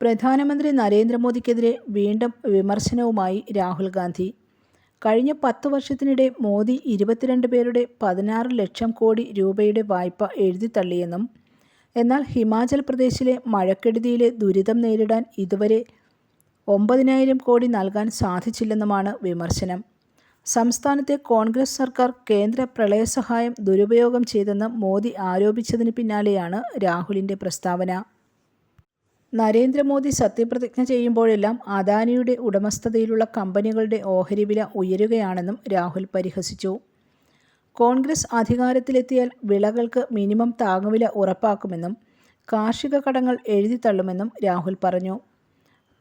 പ്രധാനമന്ത്രി നരേന്ദ്രമോദിക്കെതിരെ വീണ്ടും വിമർശനവുമായി രാഹുൽ ഗാന്ധി. കഴിഞ്ഞ പത്ത് വർഷത്തിനിടെ മോദി ഇരുപത്തിരണ്ട് പേരുടെ പതിനാറ് ലക്ഷം കോടി രൂപയുടെ വായ്പ എഴുതിത്തള്ളിയെന്നും എന്നാൽ ഹിമാചൽ പ്രദേശിലെ മഴക്കെടുതിയിലെ ദുരിതം നേരിടാൻ ഇതുവരെ ഒമ്പതിനായിരം കോടി നൽകാൻ സാധിച്ചില്ലെന്നുമാണ് വിമർശനം. സംസ്ഥാനത്തെ കോൺഗ്രസ് സർക്കാർ കേന്ദ്ര പ്രളയസഹായം ദുരുപയോഗം ചെയ്തെന്ന് മോദി ആരോപിച്ചതിന് പിന്നാലെയാണ് രാഹുലിന്റെ പ്രസ്താവന. നരേന്ദ്രമോദി സത്യപ്രതിജ്ഞ ചെയ്യുമ്പോഴെല്ലാം അദാനിയുടെ ഉടമസ്ഥതയിലുള്ള കമ്പനികളുടെ ഓഹരി വില ഉയരുകയാണെന്നും രാഹുൽ പരിഹസിച്ചു. കോൺഗ്രസ് അധികാരത്തിലെത്തിയാൽ വിളകൾക്ക് മിനിമം താങ്ങുവില ഉറപ്പാക്കുമെന്നും കാർഷിക കടങ്ങൾ എഴുതിത്തള്ളുമെന്നും രാഹുൽ പറഞ്ഞു.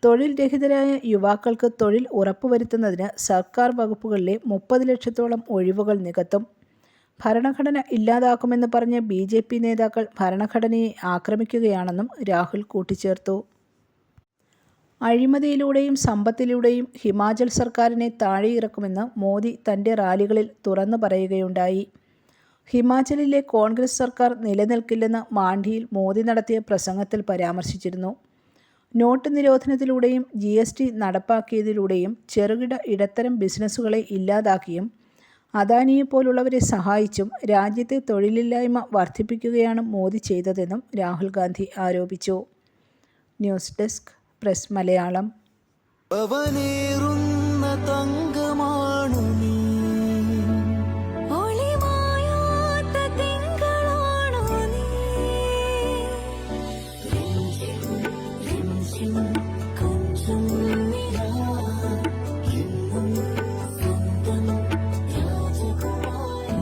തൊഴിൽ രഹിതരായ യുവാക്കൾക്ക് തൊഴിൽ ഉറപ്പുവരുത്തുന്നതിന് സർക്കാർ വകുപ്പുകളിലെ മുപ്പത് ലക്ഷത്തോളം ഒഴിവുകൾ നികത്തും. ഭരണഘടന ഇല്ലാതാക്കുമെന്ന് പറഞ്ഞ് ബി ജെ പി നേതാക്കൾ ഭരണഘടനയെ ആക്രമിക്കുകയാണെന്നും രാഹുൽ കൂട്ടിച്ചേർത്തു. അഴിമതിയിലൂടെയും സമ്പത്തിലൂടെയും ഹിമാചൽ സർക്കാരിനെ താഴെയിറക്കുമെന്ന് മോദി തന്റെ റാലികളിൽ തുറന്നു പറയുകയുണ്ടായി. ഹിമാചലിലെ കോൺഗ്രസ് സർക്കാർ നിലനിൽക്കില്ലെന്ന് മാണ്ഡിയിൽ മോദി നടത്തിയ പ്രസംഗത്തിൽ പരാമർശിച്ചിരുന്നു. നോട്ട് നിരോധനത്തിലൂടെയും ജി എസ് ടി നടപ്പാക്കിയതിലൂടെയും ചെറുകിട ഇടത്തരം ബിസിനസ്സുകളെ ഇല്ലാതാക്കിയും അദാനിയെപ്പോലുള്ളവരെ സഹായിച്ചും രാജ്യത്തെ തൊഴിലില്ലായ്മ വർദ്ധിപ്പിക്കുകയാണ് മോദി ചെയ്തതെന്നും രാഹുൽ ഗാന്ധി ആരോപിച്ചു. News desk press Malayalam.